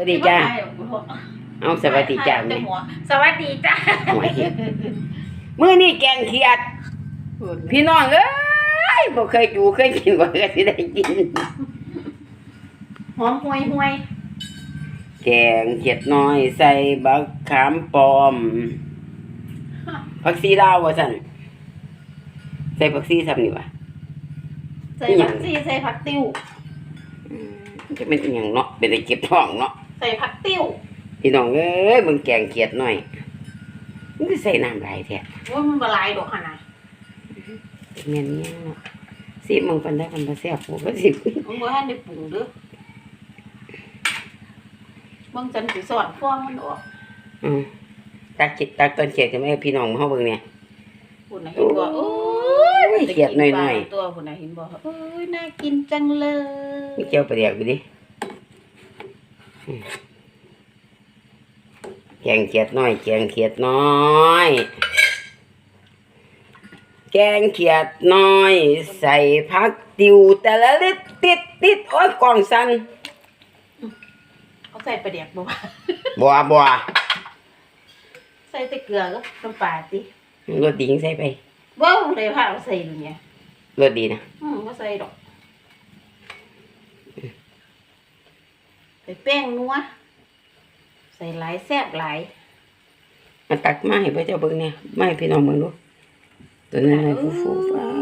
วัสดีจ้า เอาสวัสดีจ้าแม่แม่สวัสดีจ้าหวยมื้อนี้แกงเขียด พี่น้องเอ้ยบ่เคยดูเคยกินบ่เคยสิได้กิน หอมห่วยห่วยแกงเขียดน้อยใส่บักขามปลอมผักชีลาวว่าซั่นใส่ผักชีซ้ำนี่วะใส่อีหยัผังกชีใส่ผักติ้วอืมมันจะเป็นอีหยังเนาะเป็นได้เก็บท้องเนาะ ใส่ผักติ้วพี่น้องเอ้ยมึงแกงเขียดน้อยมันก็ใส่น้ำหลายแท้ว่ามันบลายดอกขนาดแม่นยังเนาะสิมึงปันได้ปันบ่แซ่บกูก็สิมึงบ่ให้ได้ปรุงเด้อเบิ่งจันสิสอนฟองมันออกอืมตักจิตตักต้นเขียดกันไหมพี่น้องมาเฮาเบิ่งเนี่ยพุ่นน่ะเห็นบ่โอ้ยโอ้ยเขียดหน่อยๆตัวพุ่นน่ะเห็นบ่โอ้ยน่ากินจังเลยมีเจียวปลาเดียกอยู่ดิอืม แกงเขียดน้อย แกงเขียดน้อย แกงเขียดน้อย ใส่ผักติวแต่ละลิตรติดติดโอ้ยกล่องสั่นเขาใส่ปลาแดกบ่วะบัวบัวใส่แต่เกลือกับน้ำปลาติรสดีจังใส่ไปบ่ได้พาเอาใส่ดูเนี่ยรสดีนะอืมบ่ใส่ดอกใส่ แป้งนัวใส่หลายแซ่บหลายมาตักมาให้พระเจ้าเบิ่งเนี่ยมาให้พี่น้องเบิ่งดูตัวนั้นเลยฟูฟูฟ้า